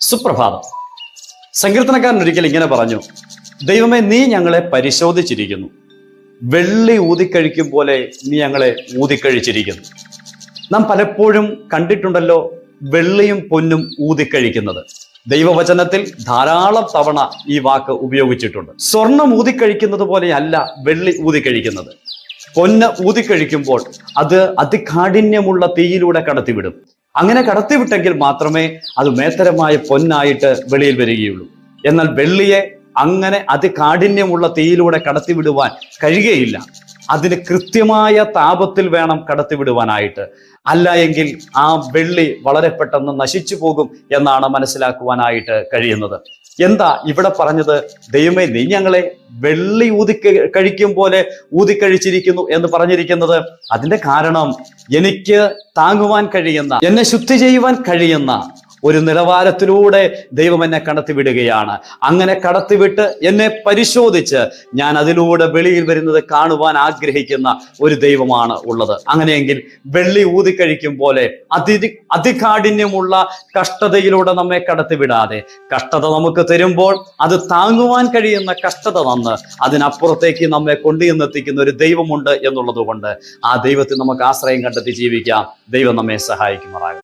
സുപ്രഭാതം. സങ്കീർത്തനക്കാരൻ ഒരിക്കൽ ഇങ്ങനെ പറഞ്ഞു ദൈവമേ നീ ഞങ്ങളെ പരിശോധിച്ചിരിക്കുന്നു. വെള്ളി ഊതിക്കഴിക്കും പോലെ നീ ഞങ്ങളെ ഊതിക്കഴിച്ചിരിക്കുന്നു. നാം പലപ്പോഴും കണ്ടിട്ടുണ്ടല്ലോ വെള്ളിയും പൊന്നും ഊതിക്കഴിക്കുന്നത്. ദൈവവചനത്തിൽ ധാരാളം തവണ ഈ വാക്ക് ഉപയോഗിച്ചിട്ടുണ്ട്. സ്വർണം ഊതിക്കഴിക്കുന്നത് പോലെയല്ല വെള്ളി ഊതിക്കഴിക്കുന്നത്. പൊന്ന് ഊതിക്കഴിക്കുമ്പോൾ അത് അതികാഠിന്യമുള്ള തീയിലൂടെ കടത്തിവിടും. അങ്ങനെ കടത്തിവിട്ടെങ്കിൽ മാത്രമേ അത് മേത്തരമായ പൊന്നായിട്ട് വെളിയിൽ വരികയുള്ളൂ. എന്നാൽ വെള്ളിയെ അങ്ങനെ അതികാഠിന്യമുള്ള തീയിലൂടെ കടത്തിവിടുവാൻ കഴിയുകയില്ല. അതിന് കൃത്യമായ താപത്തിൽ വേണം കടത്തിവിടുവാനായിട്ട്. അല്ല എങ്കിൽ ആ വെള്ളി വളരെ പെട്ടെന്ന് നശിച്ചു പോകും എന്നാണ് മനസ്സിലാക്കുവാനായിട്ട് കഴിയുന്നത്. എന്താ ഇവിടെ പറഞ്ഞത്? ദൈവമേ നീ ഞങ്ങളെ വെള്ളി ഊതി കഴിക്കും പോലെ ഊതിക്കഴിച്ചിരിക്കുന്നു എന്ന് പറഞ്ഞിരിക്കുന്നത്. അതിന്റെ കാരണം എനിക്ക് താങ്ങുവാൻ കഴിയുന്ന എന്നെ ശുദ്ധി ചെയ്യുവാൻ കഴിയുന്ന ഒരു നിലവാരത്തിലൂടെ ദൈവം എന്നെ കടത്തിവിടുകയാണ് അങ്ങനെ കടത്തിവിട്ട് എന്നെ പരിശോധിച്ച് ഞാൻ അതിലൂടെ വെളിയിൽ വരുന്നത് കാണുവാൻ ആഗ്രഹിക്കുന്ന ഒരു ദൈവമാണ് ഉള്ളത്. അങ്ങനെയെങ്കിൽ വെള്ളി ഊതിക്കഴിക്കും പോലെ അതി അതികാഠിന്യമുള്ള കഷ്ടതയിലൂടെ നമ്മെ കടത്തിവിടാതെ കഷ്ടത നമുക്ക് തരുമ്പോൾ അത് താങ്ങുവാൻ കഴിയുന്ന കഷ്ടത തന്ന് അതിനപ്പുറത്തേക്ക് നമ്മെ കൊണ്ടുചെന്നെത്തിക്കുന്ന ഒരു ദൈവമുണ്ട് എന്നുള്ളത് കൊണ്ട് ആ ദൈവത്തിൽ നമുക്ക് ആശ്രയം കണ്ടെത്തി ജീവിക്കാം. ദൈവം നമ്മെ സഹായിക്കുമാറാകും